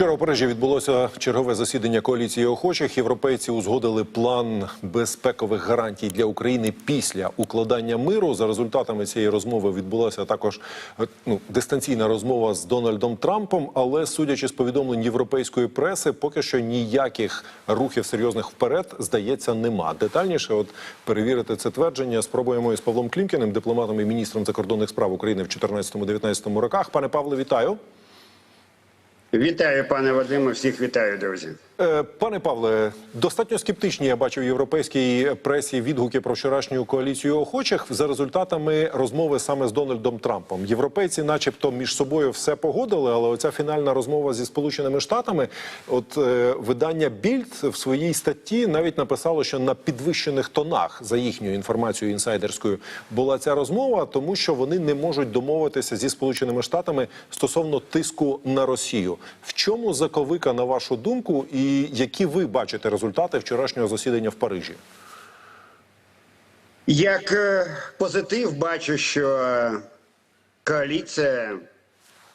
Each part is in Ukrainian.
Вчора у Парижі відбулося чергове засідання коаліції охочих. Європейці узгодили план безпекових гарантій для України після укладання миру. За результатами цієї розмови відбулася також е, ну, дистанційна розмова з Дональдом Трампом. Але судячи з повідомлень європейської преси, поки що ніяких рухів серйозних вперед здається нема. Детальніше, от перевірити це твердження, спробуємо із Павлом Клімкіним, дипломатом і міністром закордонних справ України в 14-19 роках. Пане Павле, вітаю. Вітаю, пане Вадиме. Всіх вітаю, друзі. Е, Пане Павле, достатньо скептичні я бачив в європейській пресі відгуки про вчорашню коаліцію охочих за результатами розмови саме з Дональдом Трампом. Європейці, начебто, між собою все погодили, але оця фінальна розмова зі Сполученими Штатами, от е, видання Більд в своїй статті навіть написало, що на підвищених тонах за їхньою інформацією інсайдерською була ця розмова, тому що вони не можуть домовитися зі Сполученими Штатами стосовно тиску на Росію. В чому заковика, на вашу думку, і які ви бачите результати вчорашнього засідання в Парижі? Як е, позитив, бачу, що коаліція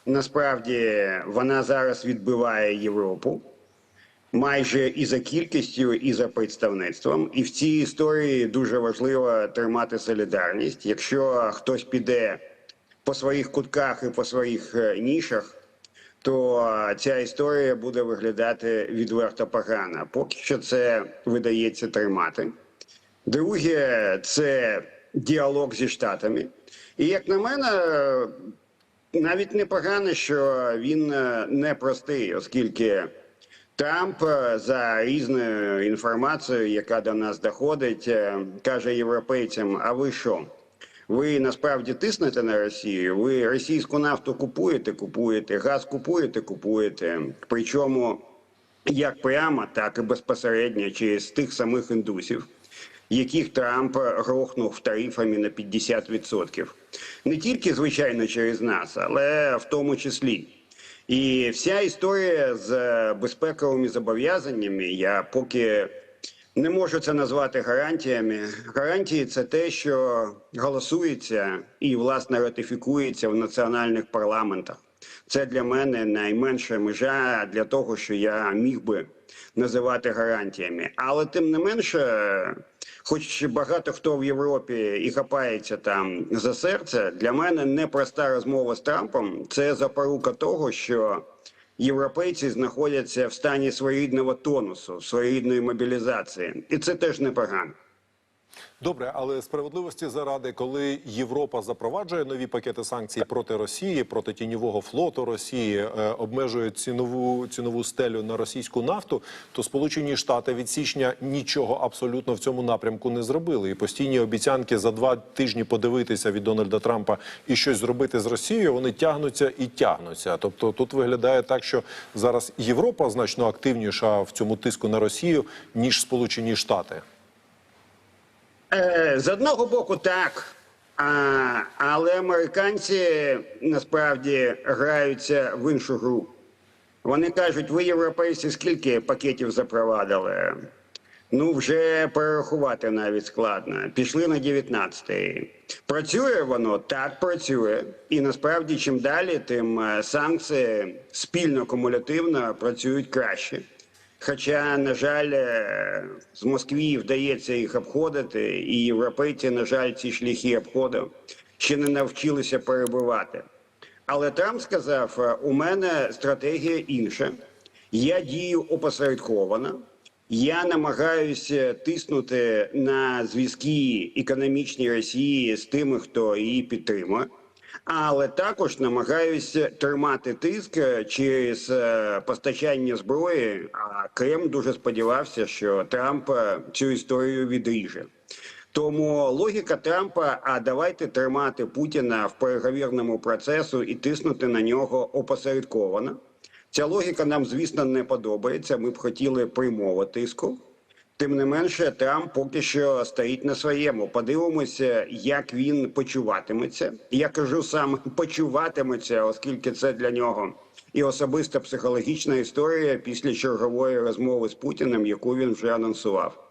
насправді вона зараз відбиває Європу майже і за кількістю, і за представництвом. І в цій історії дуже важливо тримати солідарність. Якщо хтось піде по своїх кутках і по своїх е, нішах. То ця історія буде виглядати відверто погано. Поки що це видається тримати. Друге, це діалог зі штатами. І як на мене, навіть непогано, що він не простий, оскільки Трамп за різною інформацією, яка до нас доходить, каже європейцям: а ви що? Ви насправді тиснете на Росію. Ви російську нафту купуєте, купуєте, газ купуєте, купуєте. Причому як прямо, так і безпосередньо через тих самих індусів, яких Трамп грохнув тарифами на 50%. Не тільки звичайно через нас, але в тому числі. І вся історія з безпековими зобов'язаннями я поки. Не можу це назвати гарантіями. Гарантії це те, що голосується і власне ратифікується в національних парламентах. Це для мене найменша межа для того, що я міг би називати гарантіями. Але тим не менше, хоч багато хто в Європі і хапається там за серце, для мене непроста розмова з Трампом це запорука того, що європейці знаходяться в стані своєрідного тонусу, своєрідної мобілізації, і це теж непогано. Добре, але справедливості заради, коли Європа запроваджує нові пакети санкцій проти Росії, проти тіньового флоту Росії, е, обмежує цінову цінову стелю на російську нафту, то Сполучені Штати від січня нічого абсолютно в цьому напрямку не зробили. І постійні обіцянки за два тижні подивитися від Дональда Трампа і щось зробити з Росією, вони тягнуться і тягнуться. Тобто тут виглядає так, що зараз Європа значно активніша в цьому тиску на Росію ніж Сполучені Штати. Е, З одного боку, так. А, але американці насправді граються в іншу гру. Вони кажуть, ви європейці скільки пакетів запровадили? Ну, вже перерахувати навіть складно. Пішли на 19-й. Працює воно? Так, працює. І насправді, чим далі, тим е, санкції спільно кумулятивно працюють краще. Хоча, на жаль, е, з Москві вдається їх обходити, і європейці, на жаль, ці шляхи обходу ще не навчилися перебивати. Але Трамп сказав: е, у мене стратегія інша. Я дію опосередковано. Я намагаюся тиснути на зв'язки економічні Росії з тими, хто її підтримує але також намагаюся тримати тиск через е, постачання зброї. А Крем дуже сподівався, що Трамп е, цю історію відріже. Тому логіка Трампа: а давайте тримати Путіна в переговірному процесу і тиснути на нього опосередковано. Ця логіка нам, звісно, не подобається. Ми б хотіли прямого тиску. Тим не менше, Трамп поки що стоїть на своєму. Подивимося, як він почуватиметься. Я кажу сам почуватиметься, оскільки це для нього і особиста психологічна історія після чергової розмови з Путіним, яку він вже анонсував.